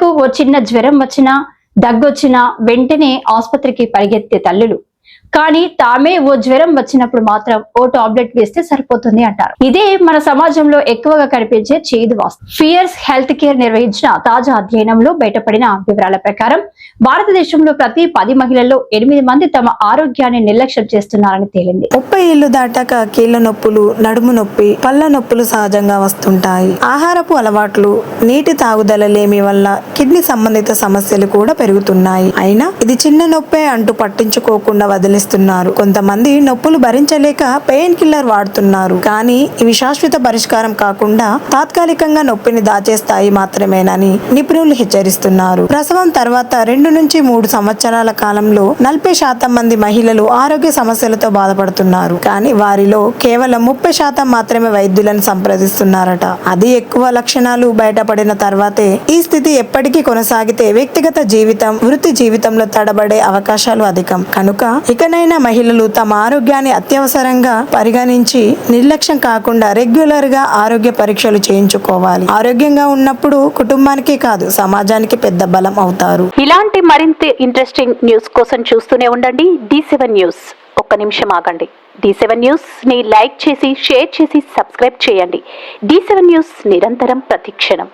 పిల్లలకు ఓ చిన్న జ్వరం వచ్చినా దగ్గొచ్చినా వెంటనే ఆసుపత్రికి పరిగెత్తే తల్లులు. కానీ తామే ఓ జ్వరం వచ్చినప్పుడు మాత్రం ఓ టాబ్లెట్ వేస్తే సరిపోతుంది అంటారు. ఇదే మన సమాజంలో ఎక్కువగా కనిపించే చేదు వాస్తవం ఫియర్స్ హెల్త్ కేర్ నిర్వహించిన తాజా అధ్యయనంలో బయటపడిన వివరాల ప్రకారం భారతదేశంలో ప్రతి పది మహిళల్లో ఎనిమిది మంది తమ ఆరోగ్యాన్ని నిర్లక్ష్యం చేస్తున్నారని తేలింది. ముప్పై ఏళ్ళు దాటాక కీళ్ళ నొప్పులు నడుము నొప్పి పళ్ళ నొప్పులు సహజంగా వస్తుంటాయి. ఆహారపు అలవాట్లు నీటి తాగుదల లేమి వల్ల కిడ్నీ సంబంధిత సమస్యలు కూడా పెరుగుతున్నాయి. అయినా ఇది చిన్న నొప్పే అంటూ పట్టించుకోకుండా వదిలిస్తున్నారు. కొంతమంది నొప్పులు భరించలేక పెయిన్ కిల్లర్ వాడుతున్నారు. కానీ ఇవి శాశ్వత పరిష్కారం కాకుండా తాత్కాలికంగా నొప్పిని దాచేస్తాయి మాత్రమేనని నిపుణులు హెచ్చరిస్తున్నారు. ప్రసవం తర్వాత రెండు నుంచి మూడు సంవత్సరాల కాలంలో నలభై శాతం మంది మహిళలు ఆరోగ్య సమస్యలతో బాధపడుతున్నారు. కానీ వారిలో కేవలం ముప్పై శాతం మాత్రమే వైద్యులను సంప్రదిస్తున్నారట. అది ఎక్కువ లక్షణాలు బయటపడిన తర్వాతే ఈ స్థితి ఎప్పటికీ కొనసాగితే వ్యక్తిగత జీవితం వృత్తి జీవితంలో తడబడే అవకాశాలు అధికం. కనుక ఇకనైనా మహిళలు తమ ఆరోగ్యాన్ని అత్యవసరంగా పరిగణించి నిర్లక్ష్యం కాకుండా రెగ్యులర్గా ఆరోగ్య పరీక్షలు చేయించుకోవాలి. ఆరోగ్యంగా ఉన్నప్పుడు కుటుంబానికి కాదు సమాజానికి పెద్ద బలం అవుతారు. ఇలాంటి మరింత ఇంట్రెస్టింగ్ న్యూస్ కోసం చూస్తూనే ఉండండి. డి సెవెన్ న్యూస్ ఒక్క నిమిషం ఆగండి. డి సెవెన్ న్యూస్ని లైక్ చేసి షేర్ చేసి సబ్స్క్రైబ్ చేయండి. డి సెవెన్ న్యూస్ నిరంతరం ప్రతిక్షణం.